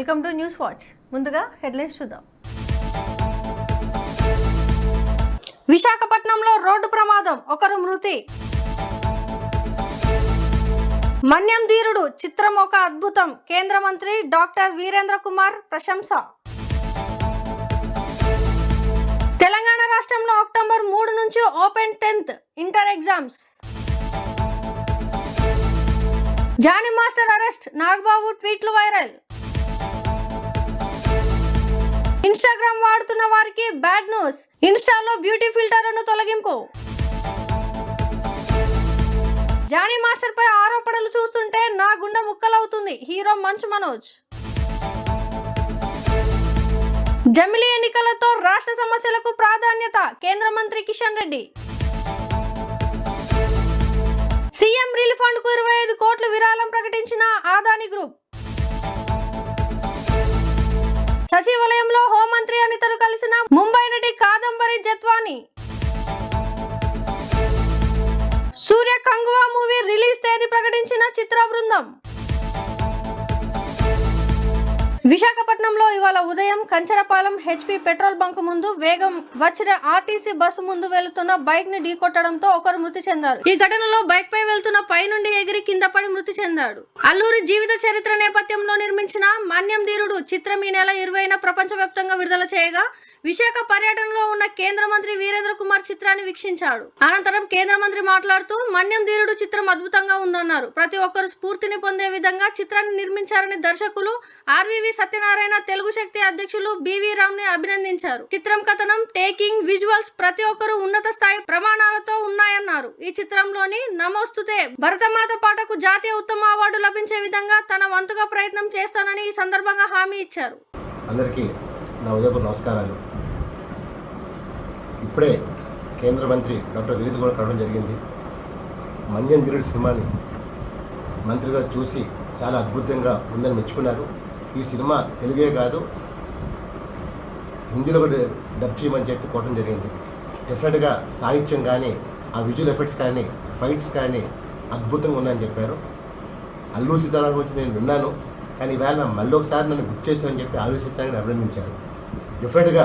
Welcome to news watch. ముందుగా headlines చూద్దాం. విశాఖపట్నంలో రోడ్డు ప్రమాదం ఒకరు మృతి. మన్యం ధీరుడు చిత్రం ఒక అద్భుతం. కేంద్ర మంత్రి డాక్టర్ వీరేంద్ర కుమార్ ప్రశంస. తెలంగాణ రాష్ట్రంలో అక్టోబర్ మూడు నుంచి open tenth inter exams. Jani master arrest Nagababu ట్వీట్లు వైరల్. ఇన్స్టాగ్రామ్ వాడుతున్న వారికి బ్యాడ్ న్యూస్. ఇన్స్టాలో బ్యూటీ ఫిల్టర్లను తొలగింపు. జానీ మాస్టర్ పై ఆరోపణలు చూస్తుంటే నా గుండె ముక్కలవుతుంది. హీరో మంచు మనోజ్. జమిలీ ఎన్నికలతో రాష్ట్ర సమస్యలకు ప్రాధాన్యత కేంద్ర మంత్రి కిషన్ రెడ్డి. సీఎం రిలీఫ్ ఫండ్కు ఇరవై ఐదు కోట్లు విరాళం ప్రకటించిన ఆదాని గ్రూప్. సచివాలయంలో హోంమంత్రి అనితను కలిసిన ముంబై నటి కాదంబరి జత్వాని. సూర్య కంగువా మూవీ రిలీజ్ తేదీ ప్రకటించిన చిత్ర బృందం. విశాఖపట్నంలో ఇవాళ ఉదయం కంచరపాలెం హెచ్పి పెట్రోల్ బంక్ ముందు వేగం వచ్చిన ఆర్టీసీ బస్సు ముందు వెళుతున్న బైక్ని ఢీకొట్టడంతో ఒకరు మృతి చెందారు. ఈ ఘటనలో బైక్ పై వెళ్తున్న పై నుండి ఎగిరి కింద పడి మృతి చెందాడు. అల్లూరి జీవిత చరిత్ర నేపథ్యంలో నిర్మించిన మాన్యం ధీరుడు చిత్రం ఈ నెల ఇరవైన ప్రపంచవ్యాప్తంగా విడుదల చేయగా విశాఖ పర్యటనలో ఉన్న కేంద్ర మంత్రి వీరేంద్ర కుమార్ చిత్రాన్ని వీక్షించాడు. అనంతరం కేంద్ర మంత్రి మాట్లాడుతూ మన్యం ధీరుడు చిత్రం అద్భుతంగా ఉందన్నారు. ప్రతి ఒక్కరు స్ఫూర్తిని పొందే విధంగా చిత్రాన్ని నిర్మించారని దర్శకులు ఆర్వివి సత్యనారాయణ తెలుగు శక్తి అధ్యక్షులు బివి రామ్ని అభినందించారు. చిత్రం కథనం టేకింగ్ విజువల్స్ ప్రతి ఒక్కరు ఉన్నత స్థాయి ప్రమాణాలతో ఉన్నాయన్నారు. ఈ చిత్రంలోని నమోస్తుతే భరతమాత పాటకు జాతీయ ఉత్తమ అవార్డు లభించే విధంగా తన వంతుగా ప్రయత్నం చేస్తానని ఈ సందర్భంగా హామీ ఇచ్చారు. అందరికీ నా ఉదయపూర్ నమస్కారాలు. ఇప్పుడే కేంద్ర మంత్రి డాక్టర్ వినీత్ కూడా కలవడం జరిగింది. మంజన్ గిరుడు సినిమాని మంత్రి గారు చూసి చాలా అద్భుతంగా ఉందని మెచ్చుకున్నారు. ఈ సినిమా తెలుగే కాదు. హిందీలో కూడా డబ్ చేయమని చెప్పి కోవడం జరిగింది. డెఫినెట్గా సాహిత్యం కానీ ఆ విజువల్ ఎఫెక్ట్స్ కానీ ఫైట్స్ కానీ అద్భుతంగా ఉందని చెప్పారు. అల్లు సీతారాం గురించి నేను విన్నాను. కానీ ఈవేళ మళ్ళీ ఒకసారి నన్ను గుర్తు చేశామని చెప్పి ఆలోచించాలని అభినందించారు. డెఫినెట్గా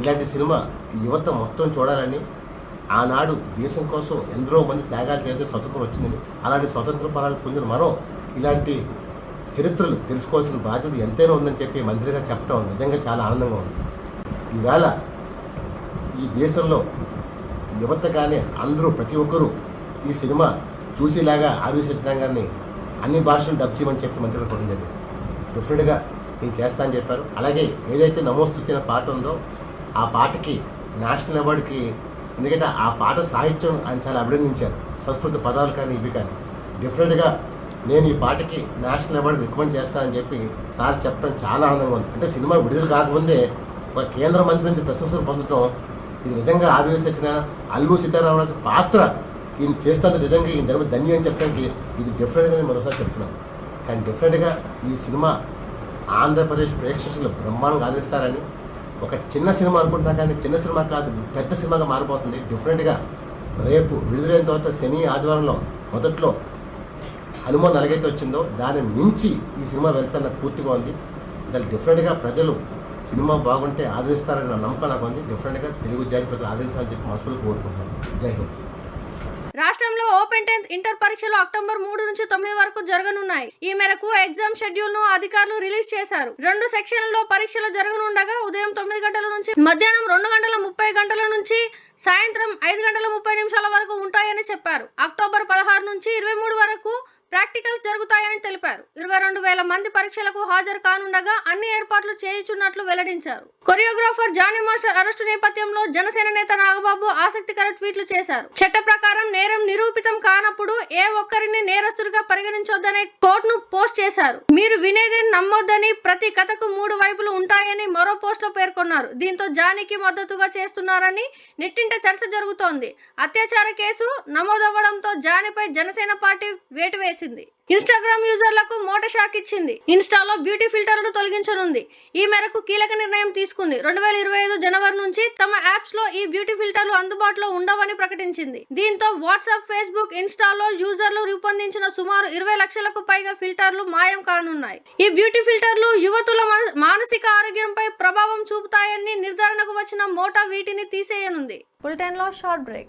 ఇలాంటి సినిమా యువత మొత్తం చూడాలని ఆనాడు దేశం కోసం ఎందరో మంది త్యాగాలు చేసే స్వతంత్రం వచ్చింది అలాంటి స్వతంత్ర పరాలు పొందిన మనం ఇలాంటి చరిత్రలు తెలుసుకోవాల్సిన బాధ్యత ఎంతైనా ఉందని చెప్పి మంత్రిగా చెప్పడం నిజంగా చాలా ఆనందంగా ఉంది. ఈవేళ ఈ దేశంలో యువత కానీ అందరూ ప్రతి ఒక్కరూ ఈ సినిమా చూసేలాగా ఆర్వి కానీ గారిని అన్ని భాషలు డబ్ చేయమని చెప్పి మంత్రులు కొట్టిండేది డిఫరెంట్గా నేను చేస్తా అని చెప్పారు. అలాగే ఏదైతే నమోస్తుతిన పాట ఉందో ఆ పాటకి నేషనల్ అవార్డుకి ఎందుకంటే ఆ పాట సాహిత్యం ఆయన చాలా అభినందించారు. సంస్కృత పదాలు కానీ ఇవి కానీ. డిఫరెంట్గా నేను ఈ పాటకి నేషనల్ అవార్డు రికమెండ్ చేస్తానని చెప్పి సార్ చెప్పడం చాలా ఆనందంగా ఉంది. అంటే సినిమా విడుదల కాకముందే ఒక కేంద్ర మంత్రి నుంచి ప్రశంసలు పొందడం ఇది నిజంగా ఆదివేసి వచ్చిన అల్లు సీతారామరాజు పాత్ర ఈయన చేస్తాను నిజంగా ఈయన జన్మ ధన్యం అని చెప్పడానికి ఇది డిఫరెంట్గా నేను మరోసారి చెప్తున్నాను. కానీ డిఫరెంట్గా ఈ సినిమా ఆంధ్రప్రదేశ్ ప్రేక్షకులు బ్రహ్మాండంగా ఆదరిస్తారని ఒక చిన్న సినిమా అనుకుంటున్నా కానీ చిన్న సినిమా కాదు పెద్ద సినిమాగా మారిపోతుంది. డిఫరెంట్గా రేపు విడుదలైన తర్వాత శని ఆదివారంలో మొదట్లో హనుమాన్ ఎలాగైతే వచ్చిందో దాన్ని మించి ఈ సినిమా వెళ్తున్న పూర్తిగా ఉంది. దాని డిఫరెంట్గా ప్రజలు సినిమా బాగుంటే ఆదరిస్తారని నా నమ్మకం నాకు ఉంది. డిఫరెంట్గా తెలుగు జాతి ప్రజలు ఆదరించాలని చెప్పి మనసులో కోరుకుంటున్నాను. జై హింద్. రాష్ట్రంలో ఓపెన్ టెన్త్ ఇంటర్ పరీక్షలు అక్టోబర్ మూడు నుంచి తొమ్మిది వరకు జరగనున్నాయి. ఈ మేరకు ఎగ్జామ్ షెడ్యూల్ను అధికారులు రిలీజ్ చేశారు. రెండు సెక్షన్లలో పరీక్షలు జరగనుండగా ఉదయం తొమ్మిది గంటల నుంచి మధ్యాహ్నం రెండు గంటల ముప్పై గంటల నుంచి సాయంత్రం ఐదు గంటల ముప్పై నిమిషాల వరకు ఉంటాయని చెప్పారు. అక్టోబర్ పదహారు నుంచి ఇరవై మూడు వరకు ప్రాక్టికల్స్ జరుగుతాయని తెలిపారు. ఇరవై రెండు వేల మంది పరీక్షలకు హాజరు కానుండగా అన్ని ఏర్పాట్లు చేయించున్నట్లు వెల్లడించారు. కొరియోగ్రాఫర్ జానీ మాస్టర్ అరెస్టు నేపథ్యంలో జనసేన నేత నాగబాబు ఆసక్తికర ట్వీట్లు చేశారు. చట్ట ప్రకారం నేరం నిరూపితం కానప్పుడు ఏ ఒక్కరిని నేరస్తుడిగా పరిగణించొద్దనే కోర్టును పోస్ట్ చేశారు. మీరు వినేది నమ్మొద్దని ప్రతి కథకు మూడు వైపులు ఉంటాయని మరో పోస్ట్లో పేర్కొన్నారు. దీంతో జానీకి మద్దతుగా చేస్తున్నారని నెట్టింట చర్చ జరుగుతోంది. అత్యాచార కేసు నమోదవ్వడంతో జానీపై జనసేన పార్టీ వేటు వేసింది. చేసింది. ఇన్స్టాగ్రామ్ యూజర్లకు మోట షాక్ ఇచ్చింది. ఇన్స్టాలో బ్యూటీ ఫిల్టర్ను తొలగించనుంది. ఈ మేరకు కీలక నిర్ణయం తీసుకుంది. రెండు వేల ఇరవై ఐదు జనవరి నుంచి తమ యాప్స్లో ఈ బ్యూటీ ఫిల్టర్లు అందుబాటులో ఉండవని ప్రకటించింది. దీంతో వాట్సాప్ ఫేస్బుక్ ఇన్స్టాలో యూజర్లు రూపొందించిన సుమారు ఇరవై లక్షలకు పైగా ఫిల్టర్లు మాయం కానున్నాయి. ఈ బ్యూటీ ఫిల్టర్లు యువతుల మన- మానసిక ఆరోగ్యంపై ప్రభావం చూపుతాయని నిర్ధారణకు వచ్చిన మోటా వీటిని తీసేయనుంది. బులెటిన్లో షార్ట్ బ్రేక్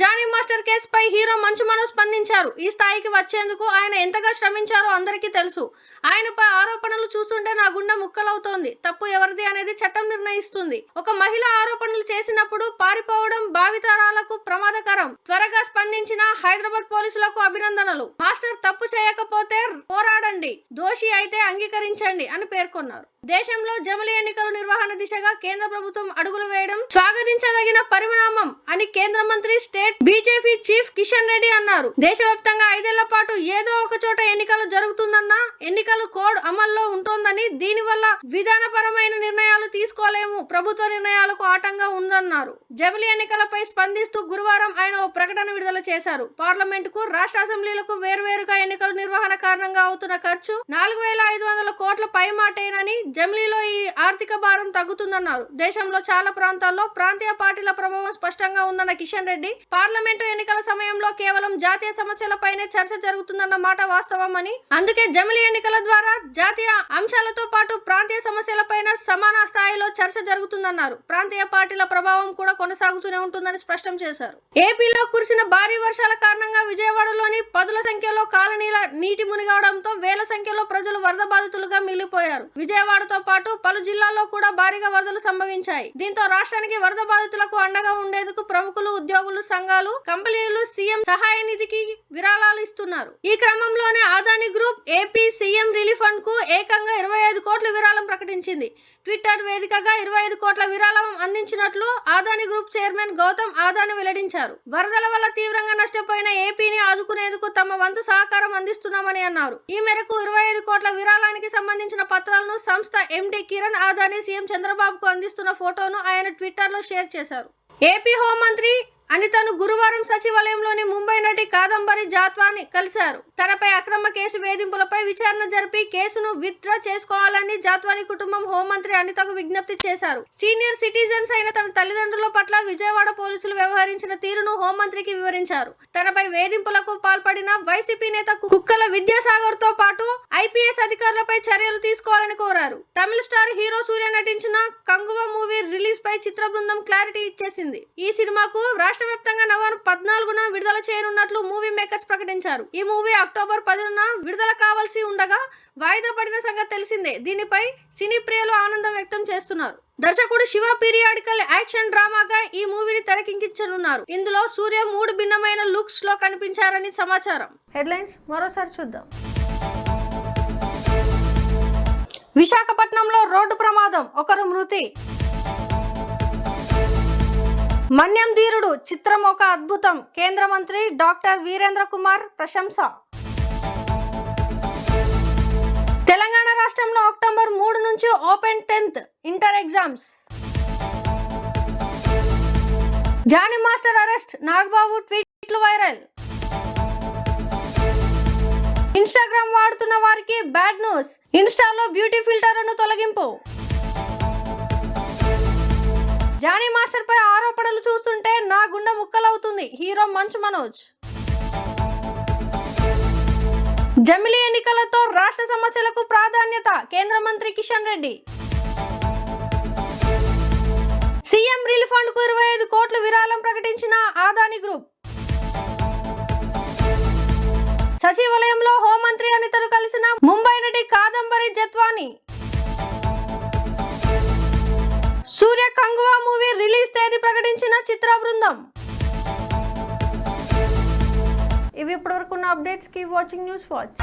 జానీ మాస్టర్ కేసుపై హీరో మంచు మనోజ్ స్పందించారు. ఈ స్థాయికి వచ్చేందుకు ఆయన ఎంతగా శ్రమించారో అందరికీ తెలుసు. ఆయనపై ఆరోపణలు చూస్తుంటే నా గుండె ముక్కలవుతోంది. తప్పు ఎవరిది అనేది చట్టం నిర్ణయిస్తుంది. ఒక మహిళ ఆరోపణలు చేసినప్పుడు పారిపోవడం భావితరాలకు ప్రమాదకరం. త్వరగా స్పందించిన హైదరాబాద్ పోలీసులకు అభినందనలు. మాస్టర్ తప్పు చేయకపోతే పోరాడండి. దోషి అయితే అంగీకరించండి అని పేర్కొన్నారు. దేశంలో జమిలి ఎన్నికల నిర్వహణ దిశగా కేంద్ర ప్రభుత్వం అడుగులు వేయడం స్వాగతించదగిన పరిణామం అని కేంద్ర మంత్రి state BJP chief Kishan Reddy అన్నారు. దేశవ్యాప్తంగా ఐదేళ్ళ పాటు ఏదో ఒక చోట ఎన్నికలు జరుగుతుందన్న ఎన్నికల కోడ్ అమల్లో ఉంటోందని దీనివల్ల విధానపరమైన నిర్ణయాలు తీసుకోలేము ప్రభుత్వ నిర్ణయాలకు ఆటంగా ఉందన్నారు. జమిలి ఎన్నికలపై స్పందిస్తూ గురువారం ఆయన ఓ ప్రకటన విడుదల చేశారు. పార్లమెంట్కు రాష్ట్ర అసెంబ్లీలకు వేర్వేరుగా ఎన్నికల నిర్వహణ కారణంగా అవుతున్న ఖర్చు నాలుగు వేల ఐదు వందల కోట్ల పైమాటేనని జమిలీలో ఈ ఆర్థిక భారం తగ్గుతుందన్నారు. దేశంలో చాలా ప్రాంతాల్లో ప్రాంతీయ పార్టీల ప్రభావం స్పష్టంగా ఉందన్న కిషన్ రెడ్డి పార్లమెంటు ఎన్నికల సమయంలో కేవలం జాతీయ సమస్యలపైనే చర్చ జరుగుతుందన్న మాట వాస్తవమని అందుకే జమిలీ ఎన్నికల ద్వారా జాతీయ అంశాలతో పాటు ప్రాంతీయ సమస్యలపైన సమాన స్థాయిలో చర్చ జరుగుతుందన్నారు. ప్రాంతీయ పార్టీల ప్రభావం కూడా కొనసాగుతూనే ఉంటుందని స్పష్టం చేశారు. ఏపీలో కురిసిన భారీ వర్షాల కారణంగా విజయవాడలోని పదుల సంఖ్యలో కాలనీల నీటి మునిగవడంతో వేల సంఖ్యలో ప్రజలు వరద బాధితులుగా మిగిలిపోయారు. విజయవాడ విజయవాడతో పాటు పలు జిల్లాల్లో కూడా భారీగా వరదలు సంభవించాయి. దీంతో రాష్ట్రానికి వరద బాధితులకు అండగా ఉండేందుకు ప్రముఖులు ఉద్యోగులు సంఘాలు కంపెనీలు సీఎం సహాయ నిధికి విరాళాలు ఇస్తున్నారు. ఈ క్రమంలోనే Adani group AP CM relief ఫండ్కు ఏకంగా ఇరవై ఐదు కోట్ల విరాళం ప్రకటించింది. ట్విట్టర్ వేదికగా ఇరవై ఐదు కోట్ల విరాళం అందించినట్లు ఆదాని గ్రూప్ చైర్మన్ గౌతమ్ ఆదాని వెల్లడించారు. వరదల వల్ల తీవ్రంగా నష్టపోయిన ఏపీని ఆదుకునేందుకు తమ వంతు సహకారం అందిస్తున్నామని అన్నారు. ఈ మేరకు ఇరవై ఐదు కోట్ల విరాళానికి సంబంధించిన పత్రాలను సంస్థ ఎండి కిరణ్ ఆదాని సీఎం చంద్రబాబుకు అందిస్తున్న ఫోటోను ఆయన ట్విట్టర్లో షేర్ చేశారు. ఏపీ హోంమంత్రి అని తను గురువారం సచివాలయంలోని ముంబై నటి కాదంబరి జాత్వాని కలిశారు. తనపై అక్రమ కేసు వేధింపులపై విచారణ జరిపి కేసును విత్డ్రా చేసుకోవాలని జాత్వాని కుటుంబం హోంమంత్రి అనితకు విజ్ఞప్తి చేశారు. సీనియర్ సిటిజన్స్ అయిన తన తల్లిదండ్రుల పట్ల విజయవాడ పోలీసులు వ్యవహరించిన తీరును హోంమంత్రికి వివరించారు. తనపై వేధింపులకు పాల్పడిన వైసీపీ నేత కుక్కల విద్యాసాగర్తో పాటు ఐపీఎస్ అధికారులపై చర్యలు తీసుకోవాలని కోరారు. తమిళ స్టార్ హీరో సూర్య నటించిన కంగువ మూవీ రిలీజ్ పై చిత్ర బృందం క్లారిటీ ఇచ్చేసింది. ఈ సినిమాకు రాష్ట్ర వ్యాప్తంగా నవంబర్ పద్నాలుగున విడుదల చేయనున్నట్లు మూవీ మేకర్స్ ప్రకటించారు. ఈ మూవీ అక్టోబర్ పదిన విడుదల కావాల్సి ఉండగా వాయిదా పడిన సంగతి తెలిసిందే. దీనిపై సినీ ప్రియులు ఆనందం వ్యక్తం చేస్తున్నారు. దర్శకుడు శివ పీరియాడికల్ యాక్షన్ డ్రామాగా ఈ మూవీని తెరకెక్కించనున్నారు. ఇందులో సూర్య మూడు భిన్నమైన లుక్స్లో కనిపించారని సమాచారం. హెడ్లైన్స్ మరోసారి చూద్దాం. విశాఖపట్నంలో రోడ్డు ప్రమాదం. ఒకరు మృతి. మన్యం ధీరుడు చిత్రం ఒక అద్భుతం. కేంద్ర మంత్రి డాక్టర్ వీరేంద్ర కుమార్ ప్రశంస. తెలంగాణ రాష్ట్రంలో అక్టోబర్ మూడు నుంచి open tenth inter exams. Jani master arrest Nagababu ట్వీట్లు వైరల్. ఇన్స్టాగ్రామ్ వాడుతున్న వారికి బ్యాడ్ న్యూస్ ఇన్స్టాలో బ్యూటీ ఫిల్టర్ను తొలగింపు. జానీ మాస్టర్ పై ఆరోపణలు చూస్తుంటే నా గుండె ముక్కలవుతుంది. హీరో మంచు మనోజ్. జమిలీ ఎన్నికలతో రాష్ట్ర సమస్యలకు ప్రాధాన్యత కేంద్ర మంత్రి కిషన్ రెడ్డి. సీఎం రిలీఫ్ ఫండ్కు ఇరవై ఐదు కోట్లు విరాళం ప్రకటించిన ఆదాని గ్రూప్. సచివాలయంలో హోంమంత్రి అనితను కలిసిన ముంబై నటి కాదంబరి జత్వాని. సూర్య కంగువా మూవీ రిలీజ్ తేదీ ప్రకటించిన చిత్ర బృందం. ఇవి ఇప్పటివరకు ఉన్న అప్డేట్స్కి వాచింగ్ న్యూస్ వాచ్.